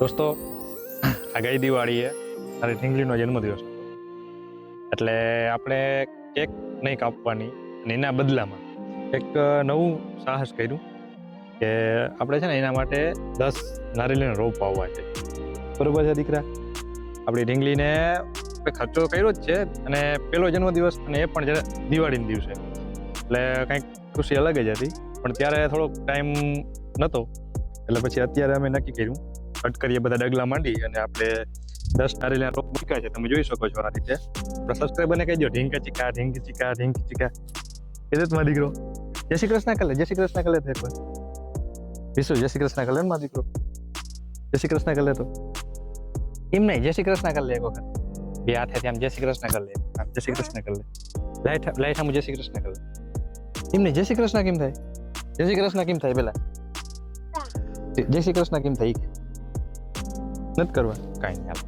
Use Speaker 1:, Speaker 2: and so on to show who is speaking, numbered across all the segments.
Speaker 1: દોસ્તો, આ ગઈ દિવાળીએ મારી ઢીંગલીનો જન્મદિવસ. એટલે આપણે કેક નહીં કાપવાની અને એના બદલામાં એક નવું સાહસ કર્યું કે આપણે છે ને એના માટે દસ નારિયેળીના રોપ વાવવા છે. બરોબર છે દીકરા? આપણી ઢીંગલીને ખર્ચો કર્યો જ છે અને પહેલો જન્મદિવસ અને એ પણ જ્યારે દિવાળીના દિવસે. એટલે કંઈક ખુશી અલગ જ હતી. પણ ત્યારે થોડોક ટાઈમ નહોતો એટલે પછી અત્યારે અમે નક્કી કર્યું કટ કરીએ બધા ડગલા માંડી અને આપણે દસ નારિયેળના રોપ મૂક્યા છે તમે જોઈ શકો છો આ રીતે આપણા સબસ્ક્રાઈબરને કહી દો ઢીંક ચીકા ઢીંક ચીકા ઢીંક ચીકા એ તો મારો દીકરો જય શ્રી કૃષ્ણ કલે જય શ્રી કૃષ્ણ કલે તો એકવાર વિશુ જય શ્રી કૃષ્ણ કલે ને મારો દીકરો જય શ્રી કૃષ્ણ કલે તો એમ નહીં જય શ્રી કૃષ્ણ કર લે એક વખત બે હાથેથી આમ જય શ્રી કૃષ્ણ કર લે આમ જય શ્રી કૃષ્ણ કર લે લાઈટ લાઈટ આમ જય શ્રી કૃષ્ણ કર લે એમ નહીં જય શ્રી કૃષ્ણ કેમ થાય જય શ્રી કૃષ્ણ કેમ થાય પેલા જય શ્રી કૃષ્ણ કેમ થાય ઈ કે નથી કરવા કાંઈ નહીં, હાલો.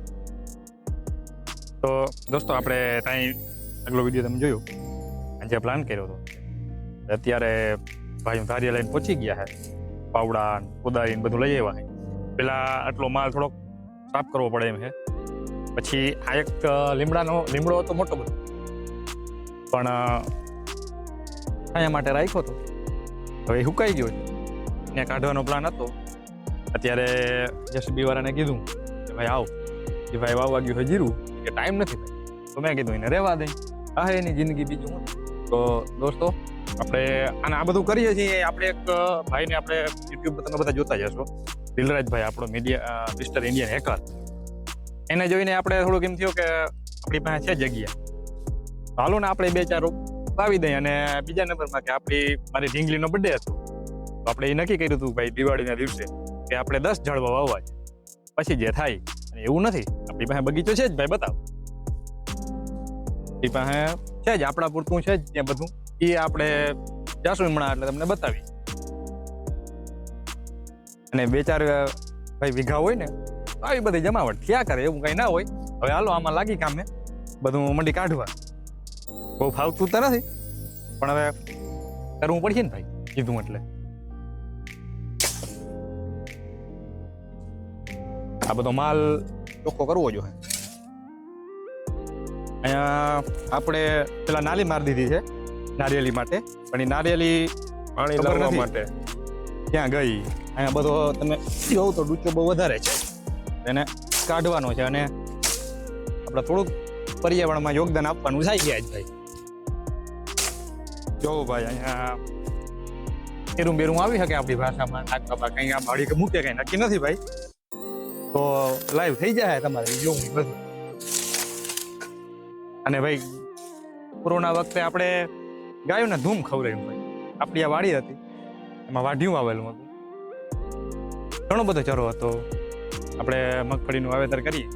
Speaker 1: તો દોસ્તો, આપણે ત્યાં આગલો વીડિયો તમે જોયો? આજે પ્લાન કર્યો હતો. અત્યારે ભાઈ ધારી લઈને પહોંચી ગયા છે. પાવડા કોદાળી બધું લઈ આવ્યા છે. પેલા આટલો માલ થોડોક સાફ કરવો પડે એમ છે. પછી આ એક લીમડાનો, લીમડો હતો મોટો બધો. પણ અહીંયા માટે રાખ્યો હતો હવે સુકાઈ ગયો છે. કાઢવાનો પ્લાન હતો. અત્યારે જેસીબી વાળાને કીધું કે ભાઈ આવ. કે ભાઈ વાવ ગયું છે જીરું. કે ટાઈમ નથી તો મેં કીધું, એને રહેવા દે. આ એની જિંદગી બીજું તો દોસ્તો, આપણે અને આ બધું કરીએ છીએ. આપણે એક ભાઈને આપણે યુટ્યુબ પર તમે બધા જોતા જ હશો. દિલરાજભાઈ આપણો મીડિયા મિસ્ટર ઇન્ડિયન હેકર એને જોઈને આપણે થોડુંક એમ થયું કે આપણી પાસે છે જગ્યા. હાલો ને આપણે બે ચાર આવી દઈએ અને બીજા નંબરમાં કે આપણી, મારી ઢીંગલીનો બર્થડે હતો. તો આપણે એ નક્કી કર્યું હતું ભાઈ દિવાળીના દિવસે કે આપણે દસ ઝાડવા વાવવા છે. પછી જે થાય અને એવું નથી, આપણી પાસે બગીચો છે જ, ભાઈ, બતાવ. આપણી પાસે છે જ, આપણા પૂરતું છે જ ત્યાં બધું. એ આપણે જાશું હમણાં એટલે તમને બતાવી અને બે ચાર ભાઈ, વીઘા હોય ને આવી બધી જમાવટ. થયા કરે, એવું કઈ ના હોય. હવે હાલો, આમાં લાગી કામે. બધું મંડી કાઢવા. બહુ ફાવતું તો નથી, પણ હવે કરવું પડશે ને ભાઈ, કીધું એટલે. આ બધો માલ ચોખ્ખો કરવો જોઈએ. અહીંયા આપણે પેલા નાલી મારી દીધી છે નારિયેલી માટે. પણ એ નારિયેલી
Speaker 2: પાણી લાવવા માટે.
Speaker 1: ત્યાં ગઈ? અહીંયા બધો તમે જોવો તો ડૂચો બહુ વધારે છે. એને કાઢવાનો છે અને આપણે થોડુંક પર્યાવરણમાં યોગદાન આપવાનું થાય ગયા જ ભાઈ. જોવો ભાઈ અહીંયા એરું બેરું આવી શકે આપણી ભાષામાં. નાક બાબા કંઈ આ ભાડી મૂકે કંઈ નક્કી નથી ભાઈ. તો લાઈવ થઈ જાય તમારે જોવું બધું. અને ભાઈ, કોરોના વખતે આપણે ગાયોને ધૂમ ખવડાયું ભાઈ. આપણી આ વાડી હતી, એમાં વાઢિયું આવેલું હતું. ઘણો બધો ચરો હતો. આપણે મગફળીનું વાવેતર કરીએ.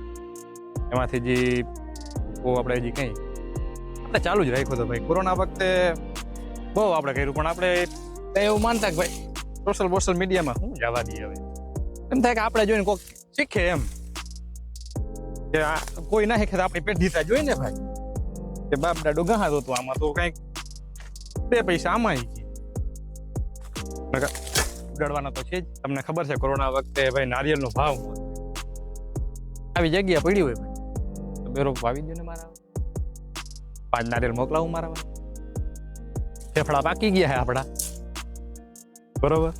Speaker 1: એમાંથી જે ઓ આપણે હજી કંઈ આપણે ચાલુ જ રાખ્યું હતો ભાઈ. કોરોના વખતે બહુ આપણે કર્યું, પણ આપણે એવું માનતા કે ભાઈ સોશિયલ સોશિયલ મીડિયામાં શું જવા દઈએ હવે. એમ થાય કે આપણે જોઈને કોઈક શીખે એમ. કે કોઈ ના શીખે આપણી પેઢી ત્યાં જોઈ ને ભાઈ? કે બાપ દાડો ગહાતો હતો આમાં તો કંઈક બે પૈસા આમાં ઉડાડવાના તો છે જ. તમને ખબર છે કોરોના વખતે ભાઈ નારિયેલનો ભાવ આવી જગ્યા પડી હોય ભાઈ. બેરો વાવી દો ને મારા પાંચ નારિયેળ મોકલાવું મારા ફેફડા પાકી ગયા હે આપણા. બરોબર?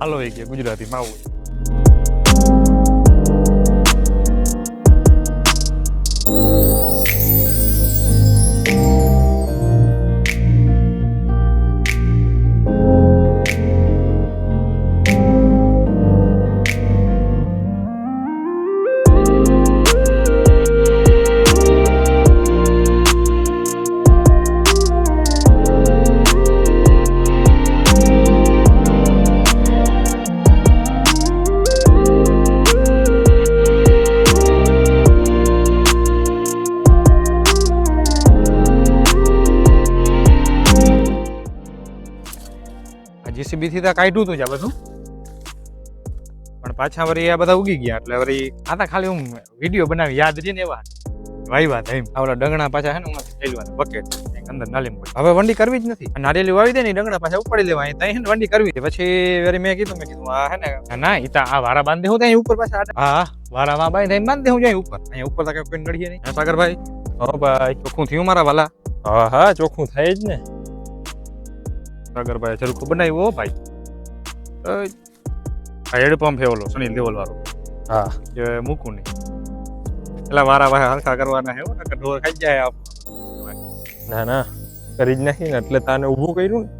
Speaker 1: હાલો એ કે ગુજરાતીમાં આવું આ તો કાઢ્યું હતું આ બધું? પણ પાછા વળી આ બધા ઉગી ગયા, એટલે વળી આ તો ખાલી હું વીડિયો બનાવી, યાદ રહીને એવા. વાવ્યા હતા એમ. આવડા ડગણા પાછા હે ને હું થયેલું બકેટ. અંદર નાલી મૂકી હવે વંડી કરવી જ નથી. નારિયેલી વાવી દે ને ઈ પાછા ઉપાડી લેવા, અહીં ત્યાં વંડી કરવી. છે. પછી વળી મેં કીધું મેં કીધું, આ હે ને ના, ઈ આ વારા બાંધી હું ત્યાં ઉપર પાછા હા વારા બાંધી ત્યાં બાંધી હું જાય ઉપર. અહીંયા ઉપર તો કઈ નડીએ નહીં. સાગરભાઈ? હો ભાઈ, ચોખ્ખું થયું મારા વાલા?
Speaker 2: હા હા, ચોખ્ખું થાય જ ને.
Speaker 1: સાગરભાઈ બનાવ્યું ઓ ભાઈ. હેડપંપ છે ઓલો સુનિલ દેવલ વાળો
Speaker 2: હા.
Speaker 1: કે મૂકું નહીં. એટલે વારા વારા હરખા કરવાના હે ને ઢોર ખાઈ જાય આપ
Speaker 2: ના ના. કરી જ નાખી ને એટલે તાને ઊભું કર્યું ને.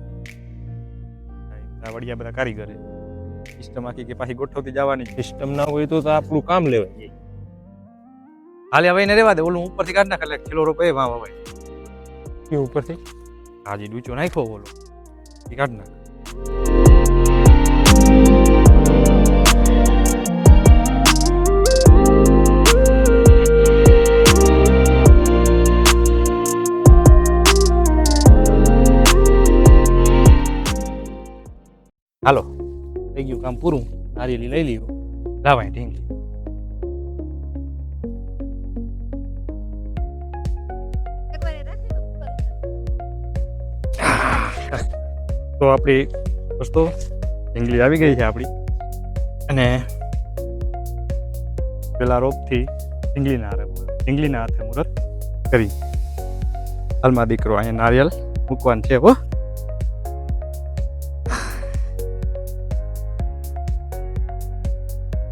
Speaker 1: આ વડિયા બધા કારીગરે. સિસ્ટમ આખી કે પાછી ગોઠવતી જવાની.
Speaker 2: સિસ્ટમ ના હોય તો આપણું કામ લેવાય.
Speaker 1: હાલે હવે એને રેવા દે ઓલું ઉપરથી કાઢ નાખે એટલે કિલો રૂપિયા વાવ હવે
Speaker 2: એ ઉપરથી?
Speaker 1: હાજી ડૂચો નાખ્યો ઓલો. એ કાઢ નાખ હાલો થઈ ગયું કામ પૂરું નારિયેલી લઈ લીધું લાવાય ઢીંગલી તો આપણી દોસ્તો ઢીંગલી આવી ગઈ છે આપણી. અને પેલા રોપથી ઢીંગલીના હારે ઢીંગલીના હાથે મુહૂર્ત કરી. હાલમાં દીકરો અહીંયા નારિયેલ મૂકવાનું છે, હો.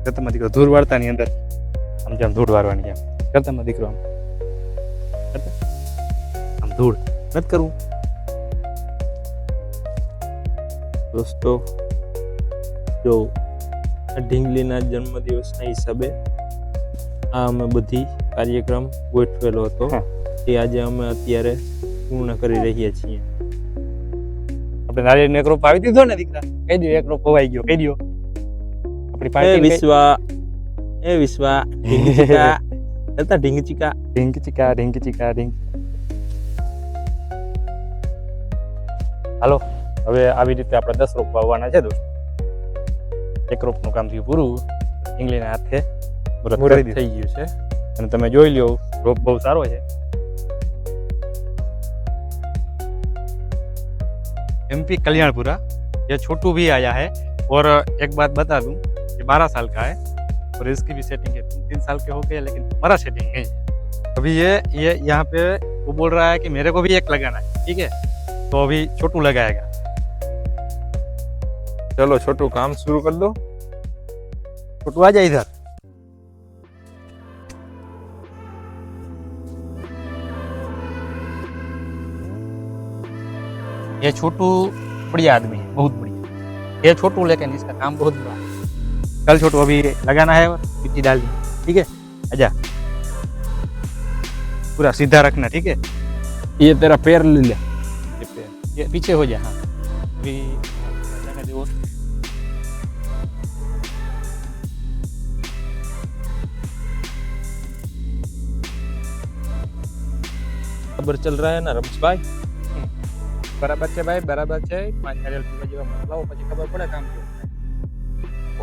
Speaker 1: કરતામાં દીકરો ધૂળ વાળતાની અંદર? આમ જેમ ધૂળ વારવાની એમ કરતામાં દીકરો આમ? આમ ધૂળ નથી કરવું.
Speaker 2: દોસ્તો જો ઢીંગલીના જન્મદિવસના હિસાબે આ અમે બધી કાર્યક્રમ ગોઠવેલો હતો
Speaker 1: એ
Speaker 2: તે આજે અમે અત્યારે પૂર્ણ કરી રહ્યા છીએ.
Speaker 1: આપણે નારિયેળ એક રોપ આવી દીધો ને દીકરા? કહી દો એક રોપ હોવાઈ ગયો કહી દો આપણી પાસે
Speaker 2: વિશ્વા એ વિશ્વા ઢીંગચીકા. હતા ઢીંગ ચીકા
Speaker 1: ઢીંક ચીકા ઢીંક ચીકા ઢીંક હાલો. હવે આવી રીતે આપણે દસ રોપ વાવવાના છે દોસ્તો એક રોપનું કામ થયું પૂરું ઇંગ્લીના હાથે મુહૂર્ત કરી
Speaker 2: મુહૂર્ત
Speaker 1: દીધું
Speaker 2: થઈ ગયું છે
Speaker 1: અને તમે જોઈ લ્યો રોપ બહુ સારો છે एमपी कल्याणपुरा ये छोटू भी आया है और एक बात बता दूं ये बारह साल का है और इसकी भी सेटिंग है तीन तीन साल के हो गए लेकिन हमारा सेटिंग नहीं है अभी ये ये यहाँ पे वो बोल रहा है कि मेरे को भी एक लगाना है ठीक है तो अभी छोटू लगाएगा
Speaker 2: चलो छोटू काम शुरू कर दो।
Speaker 1: छोटू आ जाए इधर। ये छोटू बढ़िया आदमी है बहुत बढ़िया। ये छोटू लेकिन इसका काम बहुत बुरा है। कल छोटू अभी लगाना है और मिट्टी डाल दी ठीक है? आजा पूरा सीधा रखना ठीक है?
Speaker 2: ये तेरा पैर ले ले।
Speaker 1: ये पैर ये पीछे हो जा हाँ। अभी
Speaker 2: ખબર ચલ રહા હે ના રમેશભાઈ?
Speaker 1: બરાબર છે ભાઈ બરાબર છે. પાંચ નારિયેળ પીવા જેવા મોકલાવો પછી ખબર પડે કામ કેવું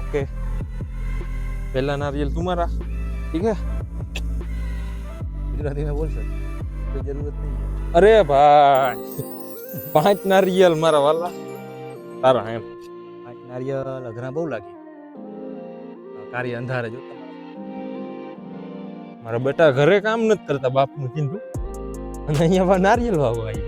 Speaker 2: ઓકે. પહેલા નારિયેલ તુમારા ઠીક હે?
Speaker 1: ગુજરાતીમાં બોલશે કોઈ જરૂરત નહીં
Speaker 2: અરે ભાઈ પાંચ નારિયેલ મારા વાલા. તારા એમ.
Speaker 1: પાંચ નારિયેળ અઘરા બહુ લાગે. કાર્ય અંધારે જોતા.
Speaker 2: મારા બેટા ઘરે કામ નથી કરતા બાપનું ચીંધું અને અહીંયા નારિયેલ વાવવા આવી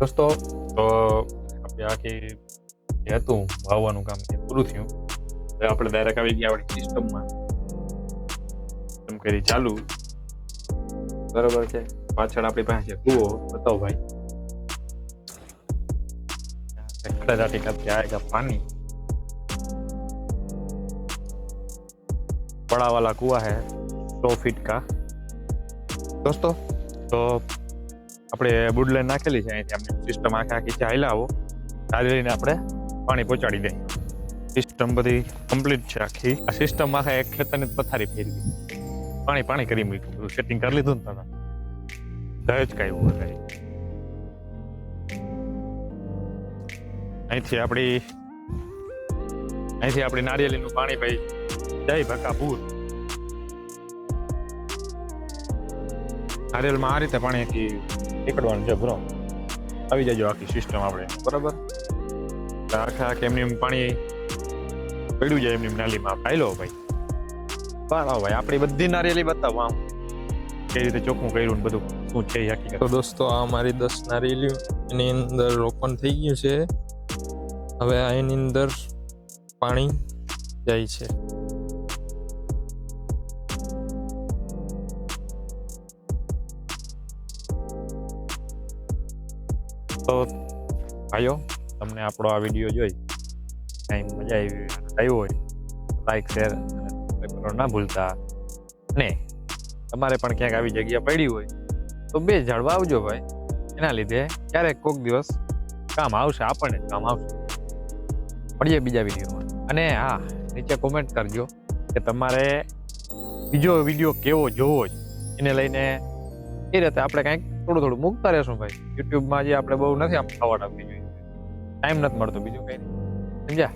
Speaker 1: દોસ્તો, તો આપણે આખી જે હતું વાવવાનું કામ એ પૂરું થયું. હવે આપણે ડાયરેક્ટ આવી ગયા આપણી સિસ્ટમમાં સિસ્ટમ કરી ચાલુ. બરોબર છે. પાછળ આપણી પાસે કૂવો બતાવો ભાઈ. खड़ाटी करके आएगा पानी बड़ा वाला कुआ है सौ फीट का दोस्तों તો આપણે બુડલેન નાખેલી છે અહીંથી આપણે સિસ્ટમ આખે આખી છે હાલ્યા આવો ચાલી લઈને આપણે પાણી પહોંચાડી દઈએ સિસ્ટમ બધી કમ્પ્લીટ છે આખી આ સિસ્ટમ આખા એક ખેતરની જ પથારી ફેરવી પાણી પાણી કરી મૂક્યું બધું સેટિંગ કરી લીધું ને તમે દહેજ કાંઈ એવું અહીંથી આપણી અહીંથી આપણી નારિયેળીનું પાણી ભાઈ જય ભકાપુર. નારિયેલમાં આ રીતે પાણીથી નીકળવાનું છે બ્રો આવી જજો આખી સિસ્ટમ આપણે. બરાબર? આખા આખે એમની પાણી પડ્યું જાય એમની એમ નાલીમાં. ફાયલો ભાઈ? બરાબર ભાઈ, આપણી બધી નારિયેલી બતાવો આમ. કઈ રીતે ચોખ્ખું કર્યું ને બધું? શું છે હકીકત?
Speaker 2: તો દોસ્તો, આ મારી દસ નારિયેલી એની અંદર રોપણ થઈ ગયું છે. હવે આ અંદર પાણી જાય છે.
Speaker 1: તો ભાઈઓ, તમને આપણો આ વીડિયો જોઈ કંઈ મજા આવી આવ્યો હોય લાઈક શેર અને ના ભૂલતા. અને તમારે પણ ક્યાંક આવી જગ્યા પડી હોય, તો બે ઝાડવા આવજો ભાઈ. એના લીધે ક્યારેક કોક દિવસ કામ આવશે, આપણને કામ આવશે. મળીએ બીજા વિડીયોમાં. અને હા, નીચે કોમેન્ટ કરજો કે તમારે બીજો વીડિયો કેવો જોવો છે. એને લઈને એ રીતે આપણે કંઈક થોડું થોડું મૂકતા રહેશું ભાઈ. યુટ્યુબમાં જે આપણે બહુ નથી આમ ખવાડ આપવી ટાઈમ નથી મળતો બીજું કંઈ સમજ્યા?